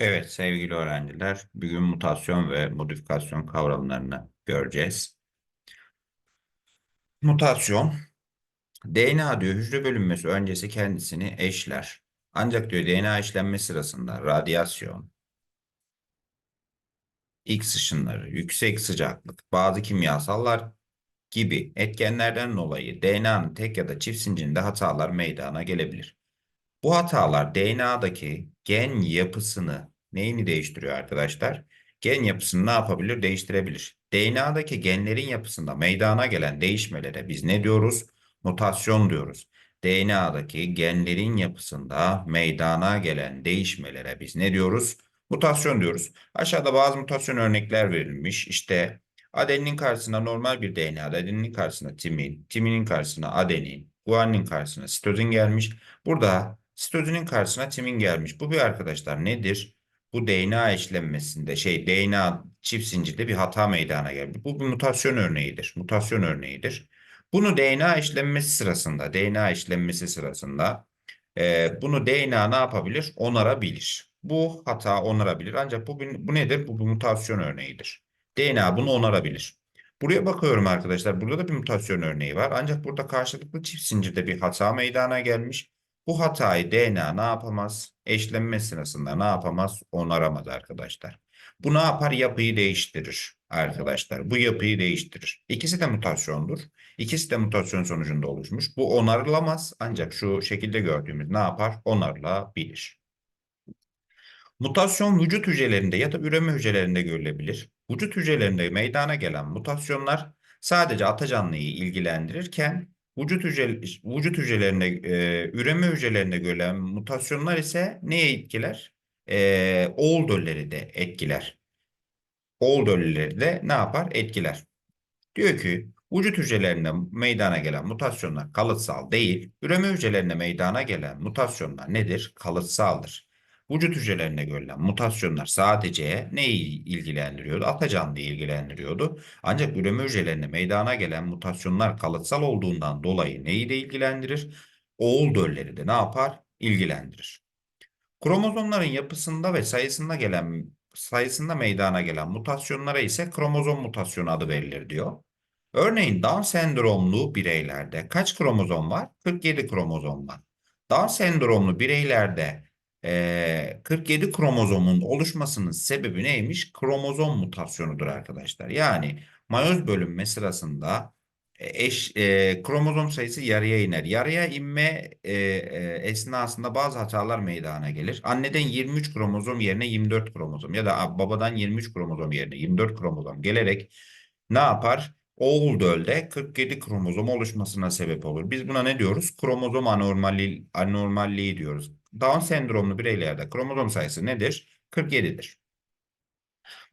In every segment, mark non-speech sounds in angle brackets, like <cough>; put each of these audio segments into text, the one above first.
Evet sevgili öğrenciler, bugün mutasyon ve modifikasyon kavramlarını göreceğiz. Mutasyon, DNA diyor hücre bölünmesi öncesi kendisini eşler. Ancak diyor DNA işlenme sırasında radyasyon, X ışınları, yüksek sıcaklık, bazı kimyasallar gibi etkenlerden dolayı DNA'nın tek ya da çift zincirinde hatalar meydana gelebilir. Bu hatalar DNA'daki gen yapısını neyini değiştiriyor arkadaşlar? Gen yapısını ne yapabilir? Değiştirebilir. DNA'daki genlerin yapısında meydana gelen değişmelere biz ne diyoruz? Mutasyon diyoruz. DNA'daki genlerin yapısında meydana gelen değişmelere biz ne diyoruz? Mutasyon diyoruz. Aşağıda bazı mutasyon örnekler verilmiş. İşte adeninin karşısına normal bir DNA'da adeninin karşısına timin, timinin karşısına adenin, guanin karşısına sitozin gelmiş. Burada sitozinin karşısına timin gelmiş. Bu bir arkadaşlar nedir? Bu DNA eşlenmesinde şey DNA çift zincirde bir hata meydana geldi. Bu bir mutasyon örneğidir. Mutasyon örneğidir. Bunu DNA eşlenmesi sırasında, DNA eşlenmesi sırasında e, bunu DNA ne yapabilir? Onarabilir. Bu hata onarabilir. Ancak bu, bu nedir? Bu bir mutasyon örneğidir. DNA bunu onarabilir. Buraya bakıyorum arkadaşlar. Burada da bir mutasyon örneği var. Ancak burada karşılıklı çift zincirde bir hata meydana gelmiş. Bu hatayı DNA ne yapamaz? Eşlenme sırasında ne yapamaz? Onaramaz arkadaşlar. Bu ne yapar? Yapıyı değiştirir arkadaşlar. Bu yapıyı değiştirir. İkisi de mutasyondur. İkisi de mutasyon sonucunda oluşmuş. Bu onarılamaz ancak şu şekilde gördüğümüz ne yapar? Onarılabilir. Mutasyon vücut hücrelerinde ya da üreme hücrelerinde görülebilir. Vücut hücrelerinde meydana gelen mutasyonlar sadece ata canlıyı ilgilendirirken vücut hücre vücut hücrelerinde e, üreme hücrelerinde görülen mutasyonlar ise neye etkiler? E, oğul dölleri de etkiler. Oğul dölleri de ne yapar? Etkiler. Diyor ki vücut hücrelerinde meydana gelen mutasyonlar kalıtsal değil, üreme hücrelerinde meydana gelen mutasyonlar nedir? Kalıtsaldır. Vücut hücrelerinde görülen mutasyonlar sadece neyi ilgilendiriyordu? Atacanlıyı ilgilendiriyordu. Ancak üreme hücrelerinde meydana gelen mutasyonlar kalıtsal olduğundan dolayı neyi de ilgilendirir? Oğul dölleri de ne yapar? İlgilendirir. Kromozomların yapısında ve sayısında gelen sayısında meydana gelen mutasyonlara ise kromozom mutasyonu adı verilir diyor. Örneğin Down sendromlu bireylerde kaç kromozom var? 47 kromozom var. Down sendromlu bireylerde eee, 47 kromozomun oluşmasının sebebi neymiş? Kromozom mutasyonudur arkadaşlar. Yani mayoz bölünme sırasında e, eş e, kromozom sayısı yarıya iner. Yarıya inme e, e, esnasında bazı hatalar meydana gelir. Anneden 23 kromozom yerine 24 kromozom ya da babadan 23 kromozom yerine 24 kromozom gelerek ne yapar? Oğul dölde 47 kromozom oluşmasına sebep olur. Biz buna ne diyoruz? Kromozom anormalliği, anormalliği diyoruz. Down sendromlu bireylerde kromozom sayısı nedir? 47'dir.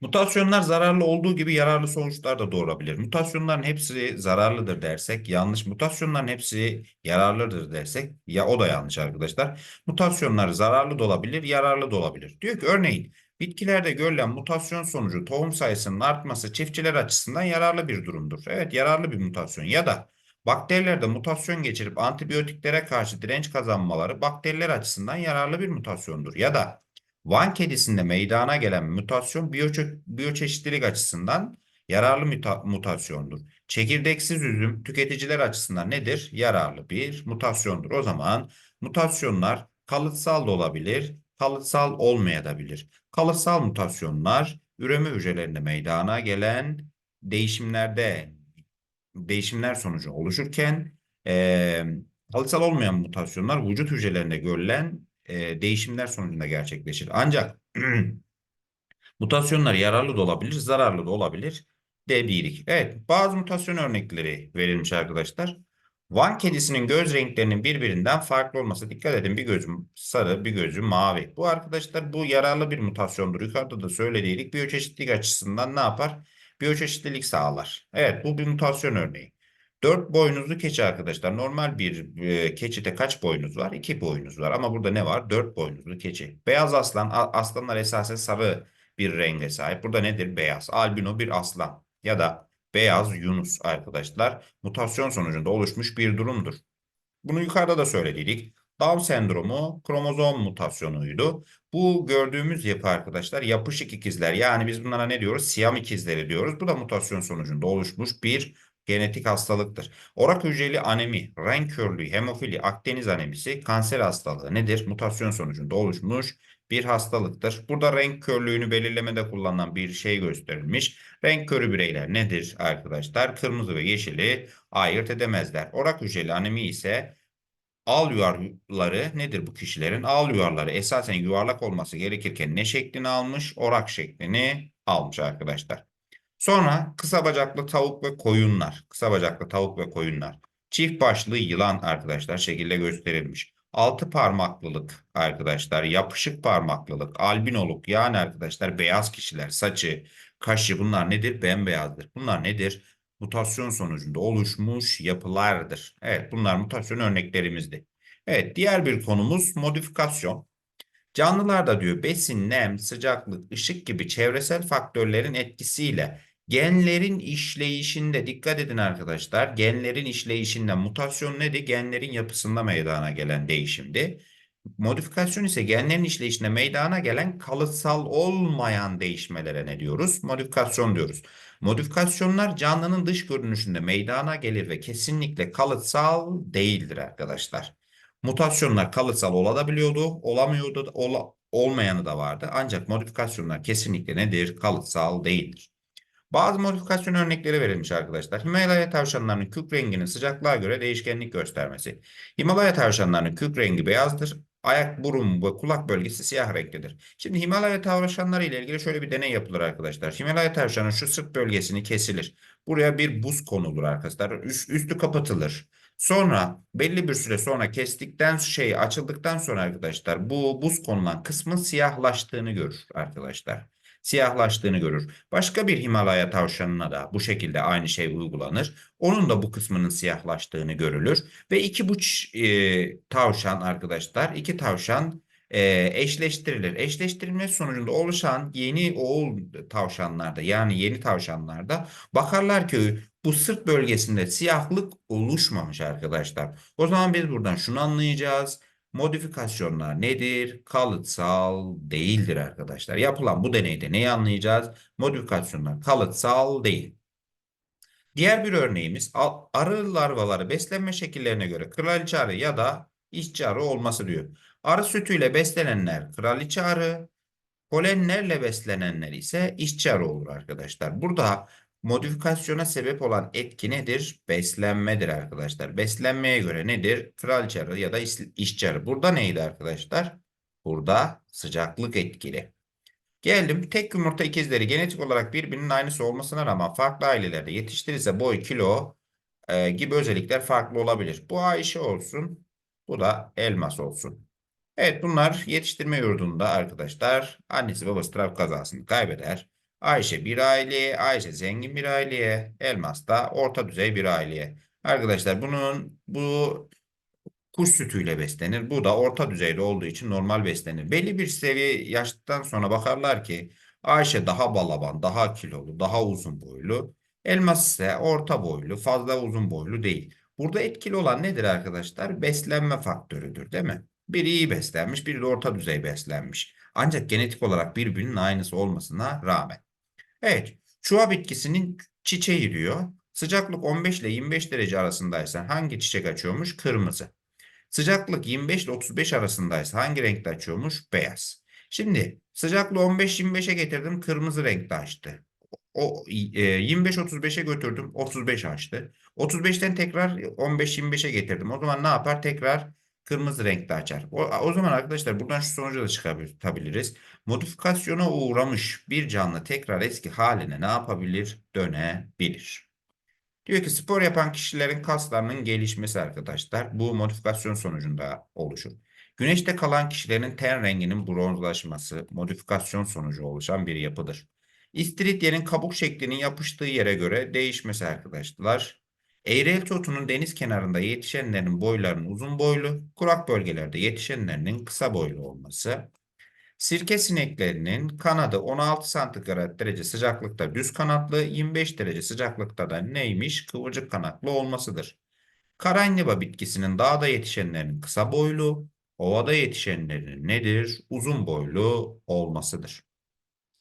Mutasyonlar zararlı olduğu gibi yararlı sonuçlar da doğurabilir. Mutasyonların hepsi zararlıdır dersek yanlış. Mutasyonların hepsi yararlıdır dersek ya o da yanlış arkadaşlar. Mutasyonlar zararlı da olabilir, yararlı da olabilir. Diyor ki örneğin bitkilerde görülen mutasyon sonucu tohum sayısının artması çiftçiler açısından yararlı bir durumdur. Evet yararlı bir mutasyon ya da bakterilerde mutasyon geçirip antibiyotiklere karşı direnç kazanmaları bakteriler açısından yararlı bir mutasyondur. Ya da Van kedisinde meydana gelen mutasyon biyoçe- biyoçeşitlilik açısından yararlı muta- mutasyondur. Çekirdeksiz üzüm tüketiciler açısından nedir? Yararlı bir mutasyondur. O zaman mutasyonlar kalıtsal da olabilir, kalıtsal olmayabilir. Kalıtsal mutasyonlar üreme hücrelerinde meydana gelen değişimlerde değişimler sonucu oluşurken eee kalıtsal olmayan mutasyonlar vücut hücrelerinde görülen e, değişimler sonucunda gerçekleşir. Ancak <clears throat> mutasyonlar yararlı da olabilir, zararlı da olabilir dedik. Evet, bazı mutasyon örnekleri verilmiş arkadaşlar. Van kedisinin göz renklerinin birbirinden farklı olması. Dikkat edin bir gözüm sarı, bir gözüm mavi. Bu arkadaşlar bu yararlı bir mutasyondur. Yukarıda da söylediydik. Biyoçeşitlilik açısından ne yapar? Biyoçeşitlilik sağlar. Evet bu bir mutasyon örneği. Dört boynuzlu keçi arkadaşlar. Normal bir e, keçide kaç boynuz var? İki boynuz var. Ama burada ne var? Dört boynuzlu keçi. Beyaz aslan. aslanlar esasen sarı bir renge sahip. Burada nedir? Beyaz. Albino bir aslan. Ya da beyaz yunus arkadaşlar. Mutasyon sonucunda oluşmuş bir durumdur. Bunu yukarıda da söyledik. Down sendromu kromozom mutasyonuydu. Bu gördüğümüz yapı arkadaşlar yapışık ikizler. Yani biz bunlara ne diyoruz? Siyam ikizleri diyoruz. Bu da mutasyon sonucunda oluşmuş bir genetik hastalıktır. Orak hücreli anemi, renk körlüğü, hemofili, Akdeniz anemisi kanser hastalığı nedir? Mutasyon sonucunda oluşmuş bir hastalıktır. Burada renk körlüğünü belirlemede kullanılan bir şey gösterilmiş. Renk körü bireyler nedir arkadaşlar? Kırmızı ve yeşili ayırt edemezler. Orak hücreli anemi ise al yuvarları nedir bu kişilerin? Al yuvarları esasen yuvarlak olması gerekirken ne şeklini almış? Orak şeklini almış arkadaşlar. Sonra kısa bacaklı tavuk ve koyunlar. Kısa bacaklı tavuk ve koyunlar. Çift başlı yılan arkadaşlar şekilde gösterilmiş. Altı parmaklılık arkadaşlar, yapışık parmaklılık, albinoluk yani arkadaşlar beyaz kişiler, saçı, kaşı bunlar nedir? Bembeyazdır. Bunlar nedir? Mutasyon sonucunda oluşmuş yapılardır. Evet bunlar mutasyon örneklerimizdi. Evet diğer bir konumuz modifikasyon. Canlılarda diyor besin, nem, sıcaklık, ışık gibi çevresel faktörlerin etkisiyle genlerin işleyişinde dikkat edin arkadaşlar. Genlerin işleyişinde mutasyon nedir? Genlerin yapısında meydana gelen değişimdi. Modifikasyon ise genlerin işleyişinde meydana gelen kalıtsal olmayan değişmelere ne diyoruz? Modifikasyon diyoruz. Modifikasyonlar canlının dış görünüşünde meydana gelir ve kesinlikle kalıtsal değildir arkadaşlar. Mutasyonlar kalıtsal olabiliyordu, olamıyordu, ola, olmayanı da vardı. Ancak modifikasyonlar kesinlikle nedir? Kalıtsal değildir. Bazı modifikasyon örnekleri verilmiş arkadaşlar. Himalaya tavşanlarının kök renginin sıcaklığa göre değişkenlik göstermesi. Himalaya tavşanlarının kök rengi beyazdır. Ayak, burun ve kulak bölgesi siyah renklidir. Şimdi Himalaya tavşanları ile ilgili şöyle bir deney yapılır arkadaşlar. Himalaya tavşanın şu sırt bölgesini kesilir. Buraya bir buz konulur arkadaşlar. Üst, üstü kapatılır. Sonra belli bir süre sonra kestikten şey açıldıktan sonra arkadaşlar bu buz konulan kısmın siyahlaştığını görür arkadaşlar. Siyahlaştığını görür. Başka bir Himalaya tavşanına da bu şekilde aynı şey uygulanır. Onun da bu kısmının siyahlaştığını görülür. Ve iki bu e, tavşan arkadaşlar iki tavşan e, eşleştirilir. Eşleştirilme sonucunda oluşan yeni oğul tavşanlarda yani yeni tavşanlarda bakarlar ki bu sırt bölgesinde siyahlık oluşmamış arkadaşlar. O zaman biz buradan şunu anlayacağız. Modifikasyonlar nedir? Kalıtsal değildir arkadaşlar. Yapılan bu deneyde neyi anlayacağız? Modifikasyonlar kalıtsal değil. Diğer bir örneğimiz arı larvaları beslenme şekillerine göre kraliçe arı ya da işçi arı olması diyor. Arı sütüyle beslenenler kraliçe arı, polenlerle beslenenler ise işçi arı olur arkadaşlar. Burada modifikasyona sebep olan etki nedir? Beslenmedir arkadaşlar. Beslenmeye göre nedir? Kraliçe arı ya da işçi arı. Burada neydi arkadaşlar? Burada sıcaklık etkili. Geldim tek yumurta ikizleri genetik olarak birbirinin aynısı olmasına rağmen farklı ailelerde yetiştirirse boy, kilo e, gibi özellikler farklı olabilir. Bu Ayşe olsun, bu da Elmas olsun. Evet bunlar yetiştirme yurdunda arkadaşlar annesi babası trafik kazasını kaybeder. Ayşe bir aileye, Ayşe zengin bir aileye, Elmas da orta düzey bir aileye. Arkadaşlar bunun bu kuş sütüyle beslenir. Bu da orta düzeyde olduğu için normal beslenir. Belli bir seviye yaştan sonra bakarlar ki Ayşe daha balaban, daha kilolu, daha uzun boylu. Elmas ise orta boylu, fazla uzun boylu değil. Burada etkili olan nedir arkadaşlar? Beslenme faktörüdür değil mi? Biri iyi beslenmiş, biri de orta düzey beslenmiş. Ancak genetik olarak birbirinin aynısı olmasına rağmen. Evet, çuha bitkisinin çiçeği diyor. Sıcaklık 15 ile 25 derece arasındaysa hangi çiçek açıyormuş? Kırmızı. Sıcaklık 25 ile 35 arasındaysa hangi renkte açıyormuş? Beyaz. Şimdi sıcaklığı 15-25'e getirdim kırmızı renkte açtı. O e, 25-35'e götürdüm 35 açtı. 35'ten tekrar 15-25'e getirdim. O zaman ne yapar? Tekrar kırmızı renkte açar. O, o zaman arkadaşlar buradan şu sonuca da çıkabiliriz. Modifikasyona uğramış bir canlı tekrar eski haline ne yapabilir? Dönebilir. Diyor ki spor yapan kişilerin kaslarının gelişmesi arkadaşlar bu modifikasyon sonucunda oluşur. Güneşte kalan kişilerin ten renginin bronzlaşması modifikasyon sonucu oluşan bir yapıdır. İstiridyenin kabuk şeklinin yapıştığı yere göre değişmesi arkadaşlar. Eğrelti otunun deniz kenarında yetişenlerin boylarının uzun boylu, kurak bölgelerde yetişenlerinin kısa boylu olması. Sirke sineklerinin kanadı 16 santigrat derece sıcaklıkta düz kanatlı, 25 derece sıcaklıkta da neymiş? Kıvırcık kanatlı olmasıdır. Karainliba bitkisinin dağda yetişenlerin kısa boylu, ovada yetişenlerin nedir? Uzun boylu olmasıdır.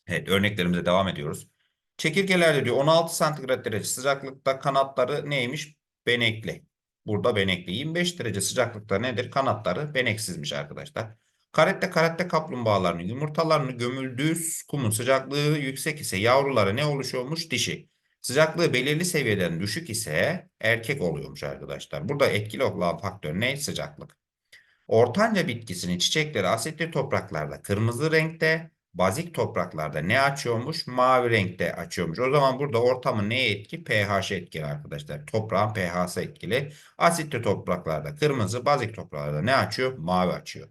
Evet örneklerimize devam ediyoruz. Çekirgelerde diyor 16 santigrat derece sıcaklıkta kanatları neymiş? Benekli. Burada benekli. 25 derece sıcaklıkta nedir? Kanatları beneksizmiş arkadaşlar. Karette karette kaplumbağalarının yumurtalarını gömüldüğü kumun sıcaklığı yüksek ise yavruları ne oluşuyormuş? Dişi. Sıcaklığı belirli seviyeden düşük ise erkek oluyormuş arkadaşlar. Burada etkili olan faktör ne? Sıcaklık. Ortanca bitkisinin çiçekleri asitli topraklarda kırmızı renkte, bazik topraklarda ne açıyormuş? Mavi renkte açıyormuş. O zaman burada ortamın neye etki? pH etkili arkadaşlar. Toprağın pH'si etkili. Asitli topraklarda kırmızı, bazik topraklarda ne açıyor? Mavi açıyor.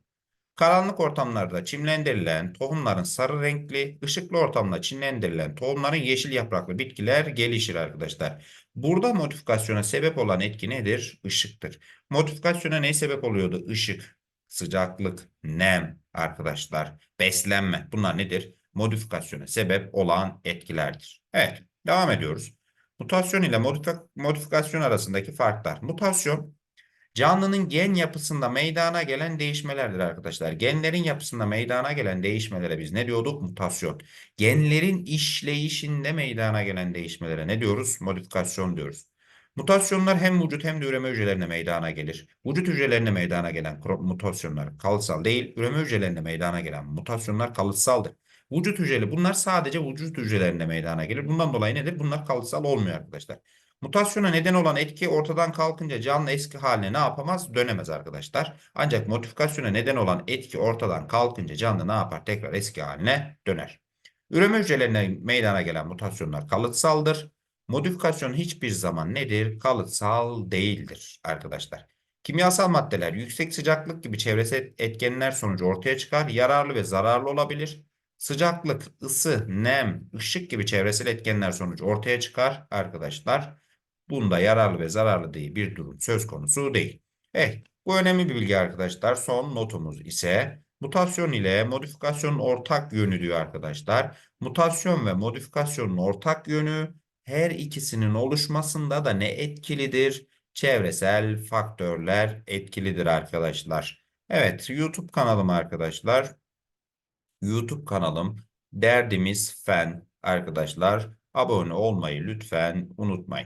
Karanlık ortamlarda çimlendirilen tohumların sarı renkli, ışıklı ortamda çimlendirilen tohumların yeşil yapraklı bitkiler gelişir arkadaşlar. Burada modifikasyona sebep olan etki nedir? Işıktır. Modifikasyona ne sebep oluyordu? Işık, sıcaklık, nem arkadaşlar, beslenme. Bunlar nedir? Modifikasyona sebep olan etkilerdir. Evet, devam ediyoruz. Mutasyon ile modifikasyon arasındaki farklar. Mutasyon Canlının gen yapısında meydana gelen değişmelerdir arkadaşlar. Genlerin yapısında meydana gelen değişmelere biz ne diyorduk? Mutasyon. Genlerin işleyişinde meydana gelen değişmelere ne diyoruz? Modifikasyon diyoruz. Mutasyonlar hem vücut hem de üreme hücrelerine meydana gelir. Vücut hücrelerine meydana gelen mutasyonlar kalıtsal değil, üreme hücrelerine meydana gelen mutasyonlar kalıtsaldır. Vücut hücreli bunlar sadece vücut hücrelerinde meydana gelir. Bundan dolayı nedir? Bunlar kalıtsal olmuyor arkadaşlar. Mutasyona neden olan etki ortadan kalkınca canlı eski haline ne yapamaz? Dönemez arkadaşlar. Ancak modifikasyona neden olan etki ortadan kalkınca canlı ne yapar? Tekrar eski haline döner. Üreme hücrelerine meydana gelen mutasyonlar kalıtsaldır. Modifikasyon hiçbir zaman nedir? Kalıtsal değildir arkadaşlar. Kimyasal maddeler yüksek sıcaklık gibi çevresel etkenler sonucu ortaya çıkar. Yararlı ve zararlı olabilir. Sıcaklık, ısı, nem, ışık gibi çevresel etkenler sonucu ortaya çıkar arkadaşlar. Bunda yararlı ve zararlı değil bir durum söz konusu değil. Evet bu önemli bir bilgi arkadaşlar. Son notumuz ise mutasyon ile modifikasyonun ortak yönü diyor arkadaşlar. Mutasyon ve modifikasyonun ortak yönü her ikisinin oluşmasında da ne etkilidir? Çevresel faktörler etkilidir arkadaşlar. Evet YouTube kanalım arkadaşlar. YouTube kanalım Derdimiz Fen arkadaşlar. Abone olmayı lütfen unutmayın.